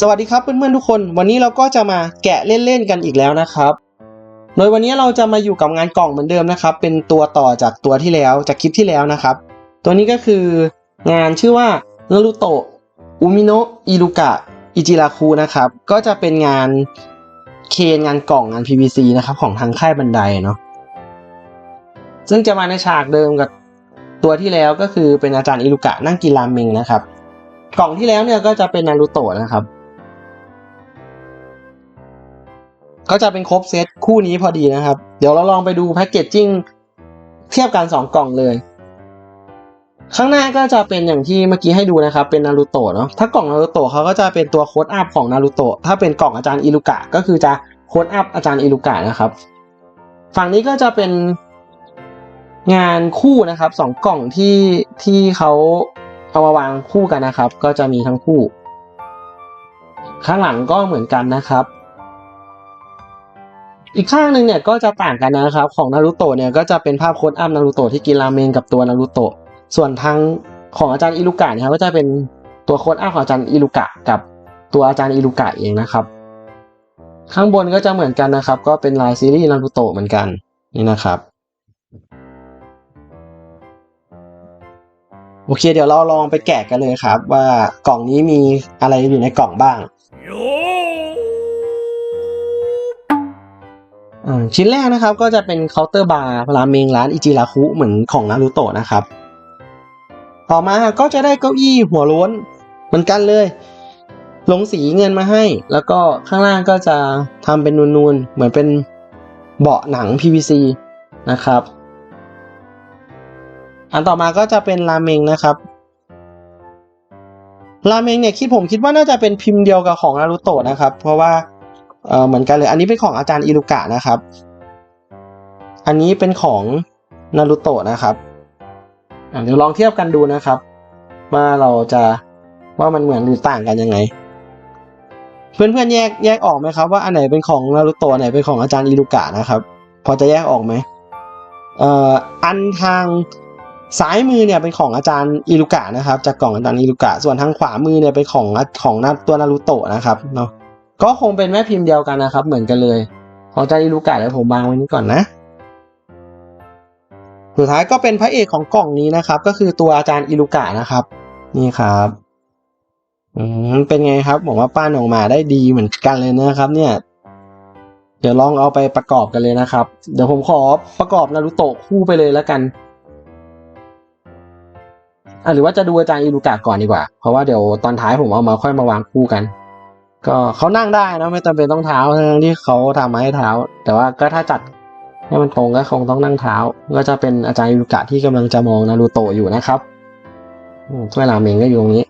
สวัสดีครับเพื่อนๆทุกคน วันนี้เราก็จะมาแกะเล่นๆกันอีกแล้วนะครับ โดยวันนี้เราจะมาอยู่กับงานกล่องเหมือนเดิมนะครับ เป็นตัวต่อจากตัวที่แล้วจากคลิปที่แล้วนะครับ ตัวนี้ก็คืองานชื่อว่านารูโตะอุมิโนะอิรุกะอิจิราคุนะครับ ก็จะเป็นงานเคนงานกล่องงาน PVC นะครับของทางค่ายบันไดเนาะซึ่งจะมาในฉากเดิมกับตัวที่แล้วก็คือเป็นอาจารย์อิรุกะนั่งกินรามเมงนะครับ กล่องที่แล้วเนี่ยก็จะเป็นนารูโตะนะครับ ก็จะเป็นครบเซตคู่นี้พอดีนะครับ เดี๋ยวเราลองไปดูแพ็กเกจจิ้งเทียบกัน 2 กล่องเลย ข้างหน้าก็จะเป็นอย่างที่เมื่อกี้ให้ดูนะครับ เป็นนารูโตะเนาะถ้ากล่องนารูโตะเขาก็จะเป็นตัวโค้ดอัพของนารูโตะถ้าเป็นกล่องอาจารย์อิรุกะก็คือจะโค้ดอัพอาจารย์อิรุกะนะครับ ฝั่งนี้ก็จะเป็นงานคู่นะครับสองกล่องที่ที่เขาเอามาวางคู่กันนะครับ ก็จะมีทั้งคู่ ข้างหลังก็เหมือนกันนะครับ อีกข้างหนึ่งเนี่ยก็จะต่างกันนะครับของนารูโตะเนี่ยก็จะเป็นภาพโค้ดอัพนารูโตะที่กินราเมงกับตัวนารูโตะส่วนทางของอาจารย์อิรุกะเนี่ยครับก็จะเป็นตัวโค้ดอัพของอาจารย์อิรุกะกับตัวอาจารย์อิรุกะเองนะครับ ข้างบนก็จะเหมือนกันนะครับ ก็เป็นลายซีรีส์นารูโตะเหมือนกันนี่นะครับโอเค เดี๋ยวเราลองไปแกะกันเลยครับ ว่ากล่องนี้มีอะไรอยู่ในกล่องบ้าง ชิ้นแรกนะครับก็จะเป็นเคาน์เตอร์บาร์ราเมงร้านอิจิราคุเหมือนของนารูโตะนะครับ ต่อมาก็จะได้เก้าอี้หัวล้นเหมือนกันเลย ลงสีเงินมาให้ แล้วก็ข้างล่างก็จะทำเป็นนูนๆ เหมือนเป็นเบาะหนัง PVC นะครับ อันต่อมาก็จะเป็นราเมงนะครับราเมงเนี่ยคิดผมคิดว่าน่าจะเป็นพิมพ์เดียวกับของนารูโตะนะครับ เพราะว่า เออเหมือนกันเลย อันนี้เป็นของอาจารย์อิรุกะนะครับ อันนี้เป็นของนารูโตะนะครับเดี๋ยวลองเทียบกันดูนะครับ ว่าเราจะว่ามันเหมือนหรือต่างกันยังไง เพื่อนๆแยกแยกออกไหมครับ ว่าอันไหนเป็นของนารูโตะไหนเป็นของอาจารย์อิรุกะนะครับ พอจะแยกออกไหมเอ่ออันทางซ้ายมือเนี่ยเป็นของอาจารย์อิรุกะนะครับ จากกล่องอาจารย์อิรุกะส่วนทางขวามือเนี่ยเป็นของของตัวนารูโตะนะครับเนาะ ก็คงเป็นแม่พิมพ์เดียวกันนะครับ เหมือนกันเลยของอาจารย์อิรุกะแล้วผมวางไว้นี้ก่อนนะ สุดท้ายก็เป็นพระเอกของกล่องนี้นะครับ ก็คือตัวอาจารย์อิรุกะนะครับ นี่ครับอืมเป็นไงครับผมว่าปั้นออกมาได้ดีเหมือนกันเลยนะครับ เนี่ย เดี๋ยวลองเอาไปประกอบกันเลยนะครับ เดี๋ยวผมขอประกอบนารูโตะคู่ไปเลยแล้วกันอะหรือว่าจะดูอาจารย์อิรุกะก่อนดีกว่า เพราะว่าเดี๋ยวตอนท้ายผมเอามาค่อยมาวางคู่กัน ก็เขานั่งได้นะไม่จำเป็นต้องเท้าทั้งที่เขาทำมาให้เท้า แต่ว่าก็ถ้าจัดให้มันตรงก็คงต้องนั่งเท้า ก็จะเป็นอาจารย์ยูกะที่กำลังจะมองนารูโตะอยู่นะครับถ้วยราเมงก็อยู่ตรงนี้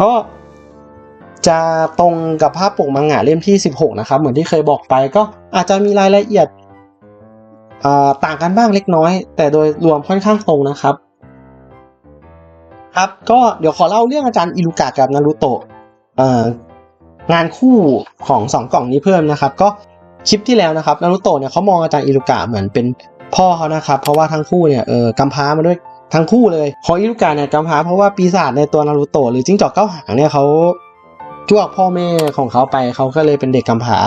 ก็จะตรงกับภาพปกมังงะเล่มที่ 16 นะครับ เหมือนที่เคยบอกไปก็อาจจะมีรายละเอียดต่างกันบ้างเล็กน้อย แต่โดยรวมค่อนข้างตรงนะครับ ครับก็เดี๋ยวขอเล่าเรื่องอาจารย์อิรุกะกับนารูโตะอ่อ งานคู่ของสองกล่องนี้เพิ่มนะครับ ก็คลิปที่แล้วนะครับนารุโตะเนี่ยเขามองอาจารย์อิรุกะเหมือนเป็นพ่อเขานะครับ เพราะว่าทั้งคู่เนี่ยเออกำพร้ามาด้วยทั้งคู่เลยของอิรุกะเนี่ยกำพร้าเพราะว่าปีศาจในตัวนารุโตะหรือจิ้งจอกเก้าหางเนี่ยเขาจ้วกพ่อแม่ของเขาไปเขาก็เลยเป็นเด็กกำพร้า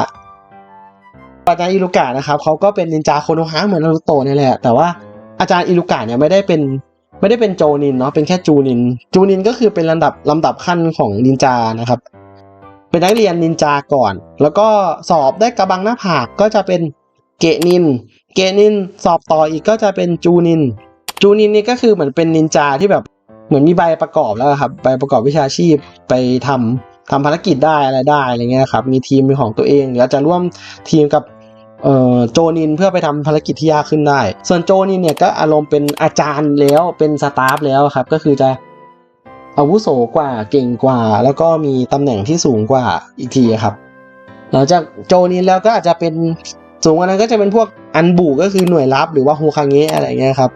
อาจารย์อิรุกะนะครับเขาก็เป็นนินจาโคโนฮะเหมือนนารุโตะนี่แหละ แต่ว่าอาจารย์อิรุกะเนี่ยไม่ได้เป็นไม่ได้เป็นโจนินเนาะเป็นแค่จูนิน จูนินก็คือเป็นลำดับลำดับขั้นของนินจานะครับ เป็นนักเรียนนินจาก่อน แล้วก็สอบได้กระบังหน้าผากก็จะเป็นเกนิน เกนินสอบต่ออีกก็จะเป็นจูนิน จูนินนี่ก็คือเหมือนเป็นนินจาที่แบบเหมือนมีใบประกอบแล้วครับใบประกอบวิชาชีพไปทำทำภารกิจได้อะไรได้อะไรเงี้ยครับมีทีมเป็นของตัวเองหรืออาจจะร่วมทีมกับโจนินเพื่อไปทำภารกิจที่ยากขึ้นได้ ส่วนโจนินเนี่ยก็อารมณ์เป็นอาจารย์แล้วเป็นสตาฟแล้วครับก็คือจะ อาวุโสกว่าเก่งกว่า แล้วก็มีตำแหน่งที่สูงกว่าอีกทีครับ หลังจากโจนินแล้วก็อาจจะเป็นสูงกว่านั้นก็จะเป็นพวกอันบุก็คือหน่วยลับหรือว่าโฮคาเงะอะไรเงี้ยครับ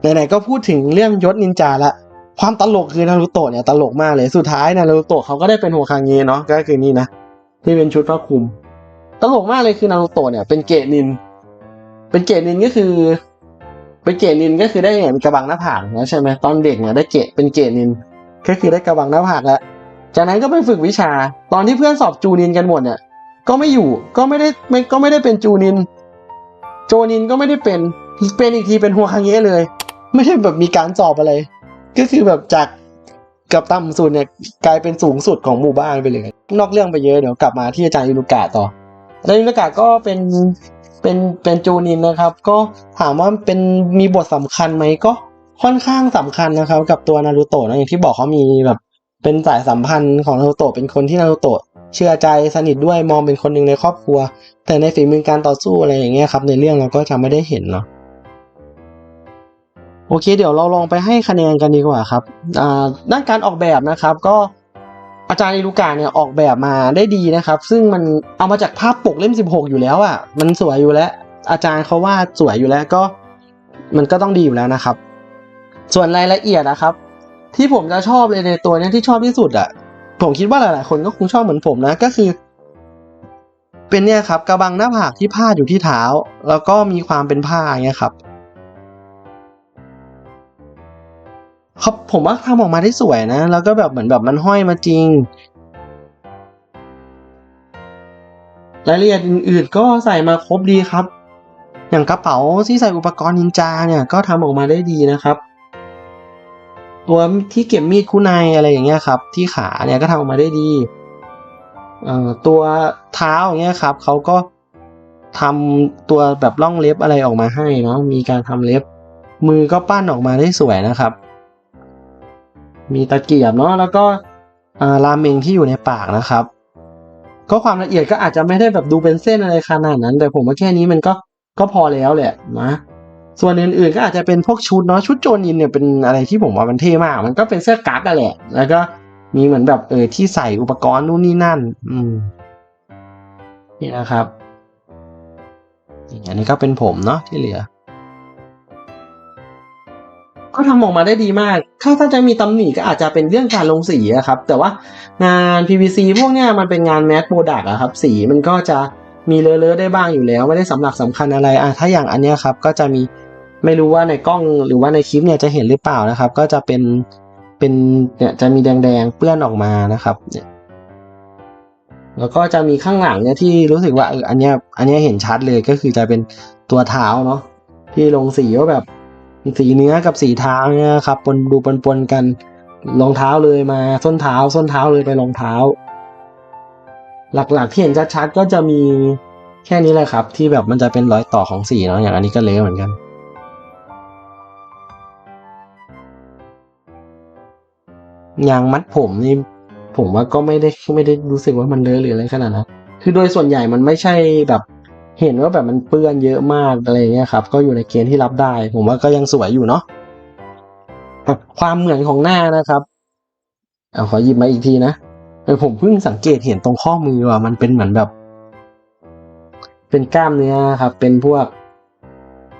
ไหนๆก็พูดถึงเรื่องยศนินจาละความตลกคือนารูโตะเนี่ยตลกมากเลยสุดท้ายนารูโตะเขาก็ได้เป็นโฮคาเงะเนาะก็คือนี่นะที่เป็นชุดผ้าคลุม ตลกมากเลยคือนารูโตะเนี่ยเป็นเกรดนิน เป็นเกรดนินก็คือ เป็นเกรดนินก็คือได้เห็นกระบังหน้าผากแล้วใช่ไหมตอนเด็กเนี่ยได้เกรดเป็นเกรดนิน ก็คือได้กระบังหน้าผากแล้วจากนั้นก็ไปฝึกวิชา ตอนที่เพื่อนสอบจูนินกันหมดเนี่ย ก็ไม่อยู่ก็ไม่ได้ไม่ก็ไม่ได้เป็นจูนิน โจนินก็ไม่ได้เป็นเป็นอีกทีเป็นหัวคางเงะเลย ไม่ได้แบบมีการสอบอะไร ก็คือแบบจากกับต่ำสุดเนี่ยกลายเป็นสูงสุดของหมู่บ้านไปเลย นอกเรื่องไปเยอะเดี๋ยวกลับมาที่อาจารย์ยูรุกะต่ออาจารย์ยูรุกะก็เป็น เป็นเป็นจูนินนะครับ ก็ถามว่าเป็นมีบทสำคัญไหมก็ค่อนข้างสำคัญนะครับ กับตัวนารูโตะนะอย่างที่บอกเขามีแบบ เป็นสายสัมพันธ์ของนารูโตะเป็นคนที่นารูโตะเชื่อใจสนิทด้วยมองเป็นคนหนึ่งในครอบครัว แต่ในฝีมือการต่อสู้อะไรอย่างเงี้ยครับ ในเรื่องเราก็จะไม่ได้เห็นเนาะโอเค เดี๋ยวเราลองไปให้คะแนนกันดีกว่าครับอ่าด้านการออกแบบนะครับ ก็ อาจารย์อิรุกะเนี่ยออกแบบมาได้ดีนะครับ ซึ่งมันเอามาจากภาพปกเล่ม 16 อยู่แล้วอะ่ะ มันสวยอยู่แล้ว อาจารย์เขาว่าดสวยอยู่แล้วก็ มันก็ต้องดีอยู่แล้วนะครับ ส่วนรายละเอียดนะครับ ที่ผมจะชอบเลยในตัวเนี้ยที่ชอบที่สุดอะ่ะ ผมคิดว่าหลายๆ คนก็คงชอบเหมือนผมนะก็คือ เป็นเนี่ยครับกระบังหน้าผากที่พาดอยู่ที่เท้า แล้วก็มีความเป็นผ้าเงี้ยครับ เขาผมว่าทำออกมาได้สวยนะ แล้วก็แบบเหมือนแบบมันห้อยมาจริง รายละเอียดอื่นๆก็ใส่มาครบดีครับ อย่างกระเป๋าที่ใส่อุปกรณ์นินจาเนี่ยก็ทำออกมาได้ดีนะครับ ตัวที่เก็บมีดคู่ในอะไรอย่างเงี้ยครับ ที่ขาเนี่ยก็ทำออกมาได้ดีตัวเท้าอย่างเงี้ยครับเขาก็ทำตัวแบบร่องเล็บอะไรออกมาให้เนาะมีการทำเล็บ มือก็ปั้นออกมาได้สวยนะครับ มีตะเกียบเนาะแล้วก็อ่าราเมงที่อยู่ในปากนะครับ ก็ความละเอียดก็อาจจะไม่ได้แบบดูเป็นเส้นอะไรขนาดนั้น แต่ผมว่าแค่นี้มันก็ก็พอแล้วแหละนะส่วนอื่นๆก็อาจจะเป็นพวกชุดเนาะชุดโจนินเนี่ยเป็นอะไรที่ผมว่ามันเท่มาก มันก็เป็นเสื้อกั๊กแหละ แล้วก็มีเหมือนแบบเออที่ใส่อุปกรณ์นู่นนี่นั่น อืมนี่นะครับอันนี้ก็เป็นผมเนาะที่เหลือ ก็ทำออกมาได้ดีมาก ถ้าถ้าจะมีตำหนิก็อาจจะเป็นเรื่องการลงสีอะครับ แต่ว่างาน PVC พวกเนี้ยมันเป็นงานแมสโปรดักอะครับ สีมันก็จะมีเลอะๆได้บ้างอยู่แล้ว ไม่ได้สำหรับสำคัญอะไรอะถ้าอย่างอันเนี้ยครับ ก็จะมีไม่รู้ว่าในกล้องหรือว่าในคลิปเนี่ยจะเห็นหรือเปล่านะครับ ก็จะเป็นเป็นเนี่ยจะมีแดงๆเปื้อนออกมานะครับเนี่ยแล้วก็จะมีข้างหลังเนี่ยที่รู้สึกว่าเอออันเนี้ยอันเนี้ยเห็นชัดเลยก็คือจะเป็นตัวเท้าเนาะที่ลงสีว่าแบบ สีเนื้อกับสีเท้าเนี่ยครับปนดูปนๆกันรองเท้าเลยมาส้นเท้า ส้นเท้าเลยไปรองเท้า หลักๆที่เห็นชัดๆก็จะมีแค่นี้แหละครับ ที่แบบมันจะเป็นรอยต่อของสีเนาะอย่างอันนี้ก็เละเหมือนกันยางมัดผมนี่ผมว่าก็ไม่ได้ไม่ได้รู้สึกว่ามันเลอะหรืออะไรขนาดนั้นคือโดยส่วนใหญ่มันไม่ใช่แบบ เห็นว่าแบบมันเปื้อนเยอะมากอะไรเงี้ยครับ ก็อยู่ในเกณฑ์ที่รับได้ ผมว่าก็ยังสวยอยู่เนาะความเหมือนของหน้านะครับเอาขอหยิบมาอีกทีนะเออผมเพิ่งสังเกตเห็นตรงข้อมือว่ามันเป็นเหมือนแบบ เป็นกล้ามเนื้อครับ เป็นพวก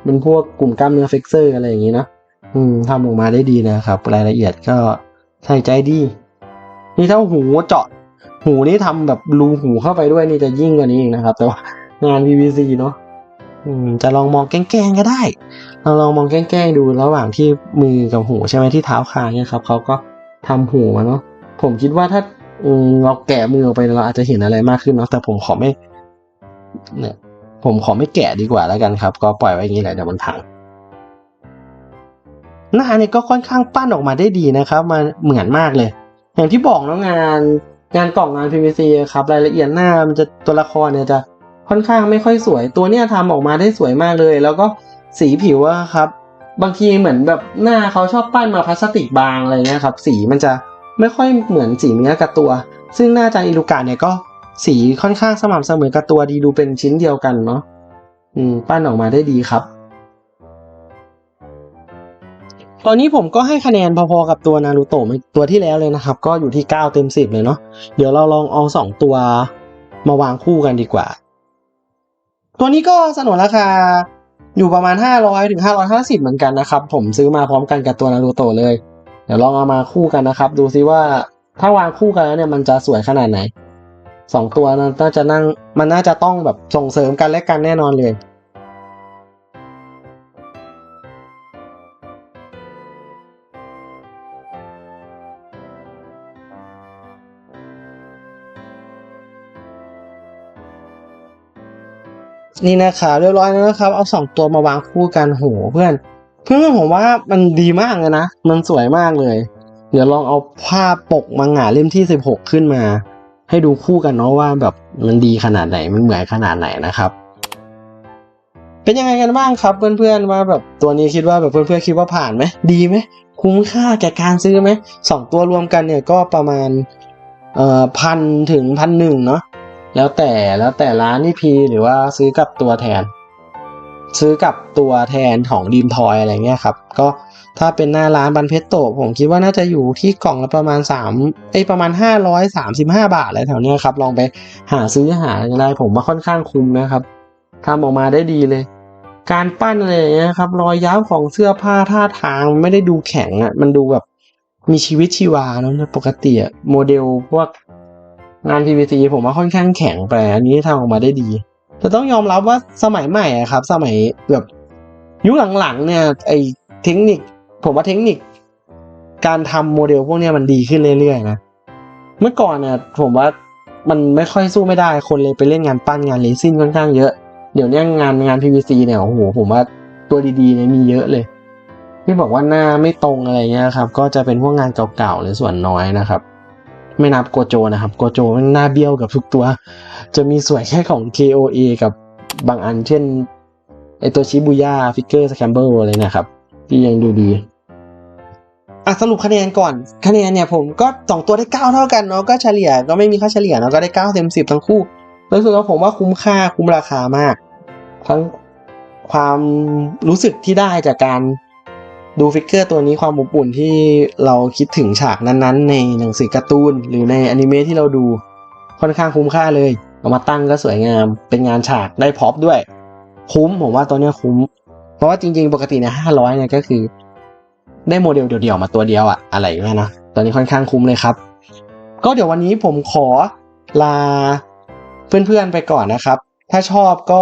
เป็นพวกกลุ่มกล้ามเนื้อเฟกเซอร์อะไรอย่างนี้นะอืมทำออกมาได้ดีนะครับ รายละเอียดก็ใส่ใจดี นี่ถ้าหูเจาะ หูนี่ทำแบบรูหูเข้าไปด้วยนี่จะยิ่งกว่านี้อีกนะครับ แต่ว่า งาน PVC เนาะจะลองมองแกล้งๆก็ได้ เราลองมองแกล้งๆดูระหว่างที่มือกับหูใช่ไหมที่เท้าคางเนี่ยครับเขาก็ทำหูมาเนาะผมคิดว่าถ้าเราแกะมือออกไปเราอาจจะเห็นอะไรมากขึ้นเนาะแต่ผมขอไม่เนี่ยผมขอไม่แกะดีกว่าแล้วกันครับ ก็ปล่อยไว้อย่างนี้แหละเดี๋ยวมันพังหน้าเนี่ยก็ค่อนข้างปั้นออกมาได้ดีนะครับมาเหมือนมากเลย อย่างที่บอกแล้วงานงานกล่องงาน PVC ครับรายละเอียดหน้ามันจะตัวละครเนี่ยจะ ค่อนข้างไม่ค่อยสวย ตัวเนี้ยทำออกมาได้สวยมากเลย แล้วก็สีผิวอะครับ บางทีเหมือนแบบหน้าเขาชอบปั้นมาพลาสติกบางอะไรเงี้ยครับ สีมันจะไม่ค่อยเหมือนสีเนื้อกับตัว ซึ่งหน้าจานอิลูกาเนี่ยก็สีค่อนข้างสม่ำเสมอกับตัวดีดูเป็นชิ้นเดียวกันเนาะอืมปั้นออกมาได้ดีครับ ตอนนี้ผมก็ให้คะแนนพอๆกับตัวนารูโตะตัวที่แล้วเลยนะครับ ก็อยู่ที่ 9 เต็ม 10 เลยเนาะเดี๋ยวเราลองเอาสองตัวมาวางคู่กันดีกว่า ตัวนี้ก็สนนราคาอยู่ประมาณ 500ถึง550 เหมือนกันนะครับ ผมซื้อมาพร้อมกันกับตัวนารูโตะเลย เดี๋ยวลองเอามาคู่กันนะครับ ดูซิว่าถ้าวางคู่กันแล้วเนี่ยมันจะสวยขนาดไหนสองตัวน่าจะนั่งมันน่าจะต้องแบบส่งเสริมกันและกันแน่นอนเลย นี่นะครับเรียบร้อยแล้วนะครับ เอาสองตัวมาวางคู่กันโหเพื่อน เพื่อนผมว่ามันดีมากเลยนะ มันสวยมากเลย เดี๋ยวลองเอาภาพปกมังงะเล่มที่สิบหกขึ้นมา ให้ดูคู่กันเนาะว่าแบบมันดีขนาดไหนมันเหมือนขนาดไหนนะครับ เป็นยังไงกันบ้างครับเพื่อนๆว่าแบบตัวนี้คิดว่าแบบเพื่อนๆคิดว่าผ่านไหมดีไหมคุ้มค่าแก่การซื้อไหมสองตัวรวมกันเนี่ยก็ประมาณเอ่อพันถึงพันหนึ่งเนาะ แล้วแต่แล้วแต่ร้านนี่พีหรือว่าซื้อกับตัวแทน ซื้อกับตัวแทนของดีมทอยอะไรเงี้ยครับ ก็ถ้าเป็นหน้าร้านบันเพชรโตะผมคิดว่าน่าจะอยู่ที่กล่องละประมาณ3เอ้ประมาณ 535 บาทอะไรแถวเนี้ยครับ ลองไปหาซื้อหาอะไรผมว่าค่อนข้างคุ้มนะครับทำออกมาได้ดีเลย การปั้นอะไรอย่างเงี้ยครับ รอยย้ำของเสื้อผ้าท่าทางไม่ได้ดูแข็งอะมันดูแบบมีชีวิตชีวาเนอะปกติอะโมเดลพวก งาน PVC ผมว่าค่อนข้างแข็งไปอันนี้ทำออกมาได้ดีแต่ต้องยอมรับว่าสมัยใหม่ครับ สมัยแบบยุคหลังๆเนี่ยไอเทคนิค ผมว่าเทคนิค การทำโมเดลพวกนี้มันดีขึ้นเรื่อยๆนะเมื่อก่อนเนี่ยผมว่ามันไม่ค่อยสู้ไม่ได้คนเลยไปเล่นงานปั้นงานเลซินค่อนข้างเยอะเดี๋ยวนี้งานงาน PVC เนี่ยโอ้โหผมว่าตัวดีๆเนี่ยมีเยอะเลยที่บอกว่าหน้าไม่ตรงอะไรเงี้ยครับ ก็จะเป็นพวกงานเก่าๆหรือส่วนน้อยนะครับ ไม่นับโกโจนะครับโกโจมันหน้าเบี้ยวกับทุกตัว จะมีสวยแค่ของ KOA กับบางอันเช่นไอตัวชิบูย่าฟิกเกอร์สแคมเบิลอะไรเนะครับที่ยังดูดีอะสรุปคะแนนก่อน คะแนนเนี่ยผมก็สองตัวได้เก้าเท่ากันเนาะก็เฉลี่ยก็ไม่มีค่าเฉลี่ยเนาะก็ได้เก้าเต็มสิบทั้งคู่รู้สึกว่าผมว่าคุ้มค่าคุ้มราคามาก ทั้งความรู้สึกที่ได้จากการ ดูฟิกเกอร์ตัวนี้ความอบอุ่นที่เราคิดถึงฉากนั้นๆ ในหนังสือการ์ตูน หรือในอนิเมะที่เราดูค่อนข้างคุ้มค่าเลย เอามาตั้งก็สวยงามเป็นงานฉากได้พร็อพด้วย คุ้มผมว่าตัวนี้คุ้ม เพราะว่าจริงๆ ปกติเนี่ยห้าร้อยเนี่ยก็คือ ได้โมเดลเดี่ยวๆมาตัวเดียวอะอะไรอย่างเงี้ยนะตอนนี้ค่อนข้างคุ้มเลยครับ ก็เดี๋ยววันนี้ผมขอลาเพื่อนๆไปก่อนนะครับ ถ้าชอบก็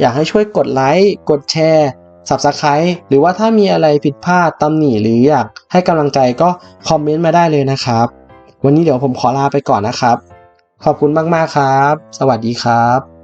อยากให้ช่วยกดไลค์กดแชร์ Subscribe หรือว่าถ้ามีอะไรผิดพลาดตำหนิหรืออยากให้กำลังใจก็คอมเมนต์มาได้เลยนะครับ วันนี้เดี๋ยวผมขอลาไปก่อนนะครับ ขอบคุณมากๆครับ สวัสดีครับ